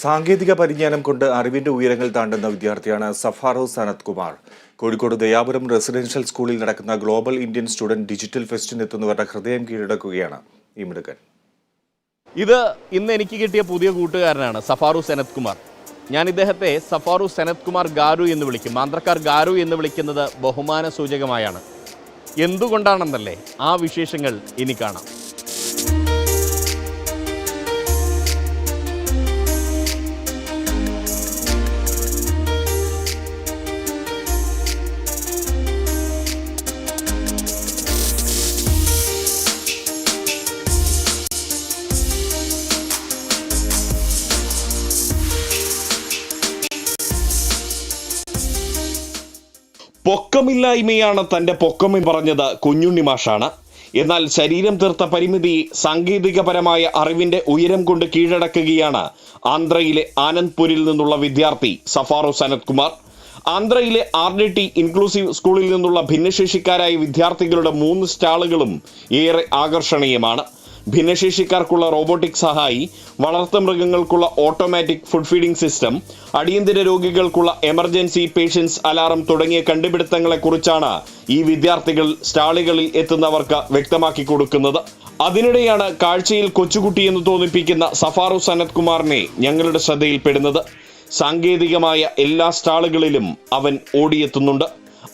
സാങ്കേതിക പരിജ്ഞാനം കൊണ്ട് അറിവിന്റെ ഉയരങ്ങൾ താണ്ടുന്ന വിദ്യാർത്ഥിയാണ് സഫാറോ സനത് കുമാർ. കോഴിക്കോട് ദയാപുരം റെസിഡൻഷ്യൽ സ്കൂളിൽ നടക്കുന്ന ഗ്ലോബൽ ഇന്ത്യൻ സ്റ്റുഡന്റ് ഡിജിറ്റൽ ഫെസ്റ്റിന് എത്തുന്നവരുടെ ഹൃദയം കീഴടക്കുകയാണ് ഈ മിടുക്കൻ. ഇത് ഇന്ന് എനിക്ക് കിട്ടിയ പുതിയ കൂട്ടുകാരനാണ് സഫാറു സനത് കുമാർ. ഞാൻ ഇദ്ദേഹത്തെ സഫാറു സനത് കുമാർ ഗാരു എന്ന് വിളിക്കും. മാന്ത്രക്കാർ ഗാരു എന്ന് വിളിക്കുന്നത് ബഹുമാന സൂചകമായാണ് എന്തുകൊണ്ടാണെന്നല്ലേ ആ വിശേഷങ്ങൾ ഇനി കാണാം. പൊക്കമില്ലായ്മയാണ് തന്റെ പൊക്കമെന്ന് പറഞ്ഞത് കുഞ്ഞുണ്ണി മാഷാണ്. എന്നാൽ ശരീരം തീർത്ത പരിമിതി സാങ്കേതികപരമായ അറിവിന്റെ ഉയരം കൊണ്ട് കീഴടക്കുകയാണ് ആന്ധ്രയിലെ ആനന്ദ്പൂരിൽ നിന്നുള്ള വിദ്യാർത്ഥി സഫാറോ സനത് കുമാർ. ആന്ധ്രയിലെ ആർ ഡി ടി ഇൻക്ലൂസീവ് സ്കൂളിൽ നിന്നുള്ള ഭിന്നശേഷിക്കാരായ വിദ്യാർത്ഥികളുടെ മൂന്ന് സ്റ്റാളുകളും ഏറെ ആകർഷണീയമാണ്. ഭിന്നശേഷിക്കാർക്കുള്ള റോബോട്ടിക് സഹായി വളർത്തുമൃഗങ്ങൾക്കുള്ള ഓട്ടോമാറ്റിക് ഫുഡ് ഫീഡിംഗ് സിസ്റ്റം അടിയന്തര രോഗികൾക്കുള്ള എമർജൻസി പേഷ്യൻസ് അലാറം തുടങ്ങിയ കണ്ടുപിടുത്തങ്ങളെക്കുറിച്ചാണ് ഈ വിദ്യാർത്ഥികൾ സ്റ്റാളുകളിൽ എത്തുന്നവർക്ക് വ്യക്തമാക്കി കൊടുക്കുന്നത്. അതിനിടെയാണ് കാഴ്ചയിൽ കൊച്ചുകുട്ടി എന്ന് തോന്നിപ്പിക്കുന്ന സഫാറു സനത് കുമാറിനെ ഞങ്ങളുടെ ശ്രദ്ധയിൽപ്പെടുന്നത്. സാങ്കേതികമായ എല്ലാ സ്റ്റാളുകളിലും അവൻ ഓടിയെത്തുന്നുണ്ട്.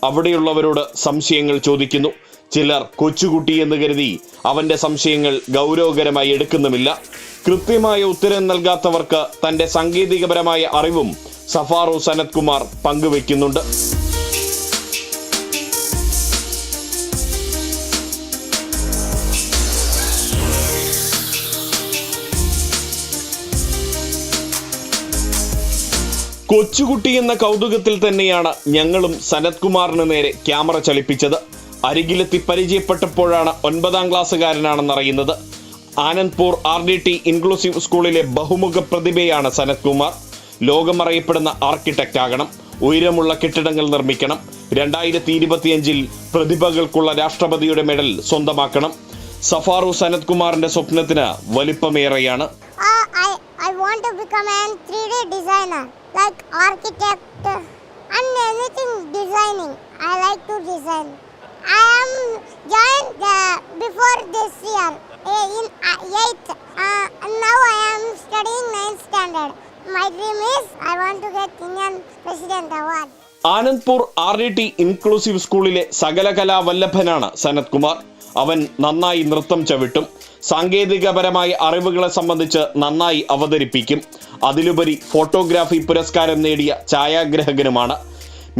അവിടെയുള്ളവരോട് സംശയങ്ങൾ ചോദിക്കുന്നു. ചിലർ കൊച്ചുകുട്ടി എന്ന് കരുതി അവന്റെ സംശയങ്ങൾ ഗൗരവകരമായി എടുക്കുന്നുമില്ല. കൃത്യമായ ഉത്തരം നൽകാത്തവർക്ക് തന്റെ സാങ്കേതികപരമായ അറിവും സഫാറു സനത് കുമാർ പങ്കുവെക്കുന്നുണ്ട് കൊച്ചുകുട്ടി എന്ന കൗതുകത്തിൽ തന്നെയാണ് ഞങ്ങളും സനത് കുമാറിന് നേരെ ക്യാമറ ചലിപ്പിച്ചത്. അരികിലെത്തി പരിചയപ്പെട്ടപ്പോഴാണ് ഒൻപതാം ക്ലാസ്സുകാരനാണെന്നറിയുന്നത് Anandpur R D T inclusive സ്കൂളിലെ ബഹുമുഖ പ്രതിഭയാണ് സനത് കുമാർ ലോകമറിയപ്പെടുന്ന ആർക്കിടെക്റ്റ് ആകണം. ഉയരമുള്ള കെട്ടിടങ്ങൾ നിർമ്മിക്കണം. രണ്ടായിരത്തി ഇരുപത്തിയഞ്ചിൽ പ്രതിഭകൾക്കുള്ള രാഷ്ട്രപതിയുടെ മെഡൽ സ്വന്തമാക്കണം. സഫാറു സനത് കുമാറിന്റെ സ്വപ്നത്തിന് വലിപ്പമേറെയാണ്. become a 3D designer, like architect and designing. I like to design. I am joined uh, before this year uh, in uh, eighth. Uh, now I am studying 9th standard. My dream is I want to get Indian President Award. Anandpur R D T inclusive സ്കൂളിലെ സകല കലാവല്ലഭനാണ് സനത് കുമാർ അവൻ നന്നായി നൃത്തം ചവിട്ടും സാങ്കേതികപരമായ അറിവുകളെ സംബന്ധിച്ച് നന്നായി അവതരിപ്പിക്കും അതിലുപരി ഫോട്ടോഗ്രാഫി പുരസ്കാരം നേടിയ ഛായാഗ്രഹകനുമാണ്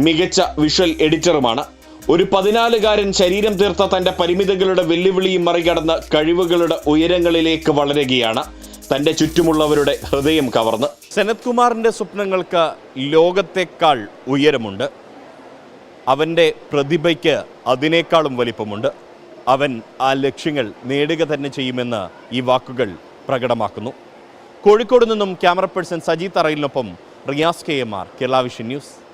മികച്ച വിഷ്വൽ എഡിറ്ററുമാണ് ഒരു പതിനാലുകാരൻ ശരീരം തീർത്ത തന്റെ പരിമിതികളുടെ വെല്ലുവിളിയും മറികടന്ന് കഴിവുകളുടെ ഉയരങ്ങളിലേക്ക് വളരുകയാണ്. തന്റെ ചുറ്റുമുള്ളവരുടെ ഹൃദയം കവർന്ന്. സനത് കുമാറിന്റെ സ്വപ്നങ്ങൾക്ക് ലോകത്തെക്കാൾ ഉയരമുണ്ട്. അവന്റെ പ്രതിഭയ്ക്ക് അതിനേക്കാളും വലിപ്പമുണ്ട്. അവൻ ആ ലക്ഷ്യങ്ങൾ നേടുക തന്നെ ചെയ്യുമെന്ന് ഈ വാക്കുകൾ പ്രകടമാക്കുന്നു. കോഴിക്കോട് നിന്നും camera person Saji തറയിലിനൊപ്പം Riyas K M R Kerala news.